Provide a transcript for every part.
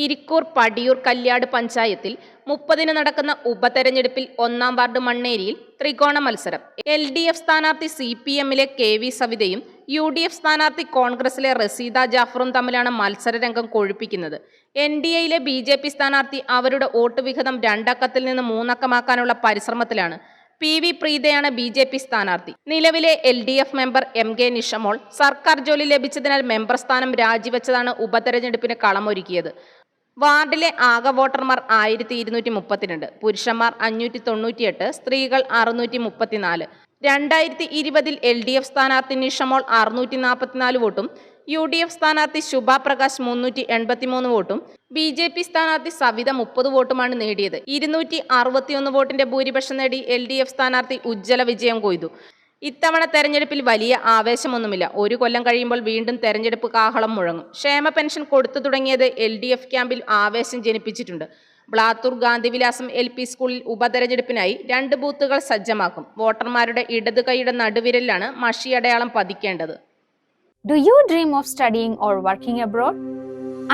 ഇരിക്കൂർ പടിയൂർ കല്യാട് പഞ്ചായത്തിൽ മുപ്പതിന് നടക്കുന്ന ഉപതെരഞ്ഞെടുപ്പിൽ ഒന്നാം വാർഡ് മണ്ണേരിയിൽ ത്രികോണ മത്സരം. എൽ ഡി എഫ് സ്ഥാനാർത്ഥി സി പി എമ്മിലെ കെ വി സവിതയും യു ഡി എഫ് സ്ഥാനാർത്ഥി കോൺഗ്രസിലെ റസീദ ജാഫറും തമ്മിലാണ് മത്സരരംഗം കൊഴുപ്പിക്കുന്നത്. എൻ ഡി എയിലെ ബി ജെ പി സ്ഥാനാർത്ഥി അവരുടെ വോട്ട് വിഹിതം രണ്ടക്കത്തിൽ നിന്ന് മൂന്നക്കമാക്കാനുള്ള പരിശ്രമത്തിലാണ് പി വി പ്രീതയാണ് ബി ജെ പി സ്ഥാനാർത്ഥി. നിലവിലെ L D F member M K Nishamol സർക്കാർ ജോലി ലഭിച്ചതിനാൽ മെമ്പർ സ്ഥാനം രാജിവെച്ചതാണ് ഉപതെരഞ്ഞെടുപ്പിന് കളമൊരുക്കിയത്. വാർഡിലെ ആകെ വോട്ടർമാർ ആയിരത്തി ഇരുന്നൂറ്റി മുപ്പത്തിരണ്ട് പുരുഷന്മാർ അഞ്ഞൂറ്റി തൊണ്ണൂറ്റിയെട്ട് സ്ത്രീകൾ അറുന്നൂറ്റി മുപ്പത്തിനാല് രണ്ടായിരത്തി ഇരുപതിൽ എൽ ഡി എഫ് സ്ഥാനാർത്ഥി നിഷമോൾ അറുന്നൂറ്റി നാൽപ്പത്തിനാല് വോട്ടും യു ഡി എഫ് സ്ഥാനാർത്ഥി ശുഭ പ്രകാശ് മുന്നൂറ്റി എൺപത്തിമൂന്ന് വോട്ടും ബി ജെ പി സ്ഥാനാർത്ഥി സവിത മുപ്പത് വോട്ടുമാണ് നേടിയത്. ഇരുന്നൂറ്റി അറുപത്തിയൊന്ന് വോട്ടിന്റെ ഭൂരിപക്ഷം നേടി എൽ ഡി എഫ് സ്ഥാനാർത്ഥി ഉജ്ജ്വല വിജയം കൊയ്തു. ഇത്തവണ തെരഞ്ഞെടുപ്പിൽ വലിയ ആവേശമൊന്നുമില്ല. ഒരു കൊല്ലം കഴിയുമ്പോൾ വീണ്ടും തെരഞ്ഞെടുപ്പ് കാഹളം മുഴങ്ങും. ക്ഷേമ പെൻഷൻ കൊടുത്തു തുടങ്ങിയത് എൽ ഡി എഫ് ക്യാമ്പിൽ ആവേശം ജനിപ്പിച്ചിട്ടുണ്ട്. ബ്ലാത്തൂർ ഗാന്ധിവിലാസം എൽ പി സ്കൂളിൽ ഉപതെരഞ്ഞെടുപ്പിനായി രണ്ട് ബൂത്തുകൾ സജ്ജമാക്കും. വോട്ടർമാരുടെ ഇടത് കൈയുടെ നടുവിരലിലാണ് മഷിയടയാളം പതിക്കേണ്ടത്. Do you dream of studying or working abroad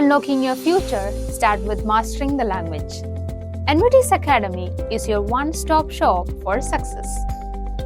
unlocking your future start with mastering the language NVT's academy is your one stop shop for success.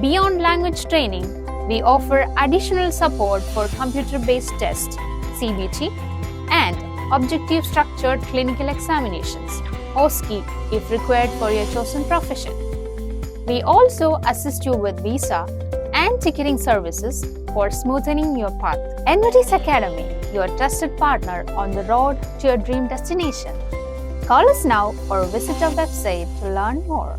Beyond language training, we offer additional support for computer based tests, CBT, and objective structured clinical examinations, OSCE, if required for your chosen profession. We also assist you with visa and ticketing services for smoothening your path. NVT's Academy, your trusted partner on the road to your dream destination. Call us now or visit our website to learn more.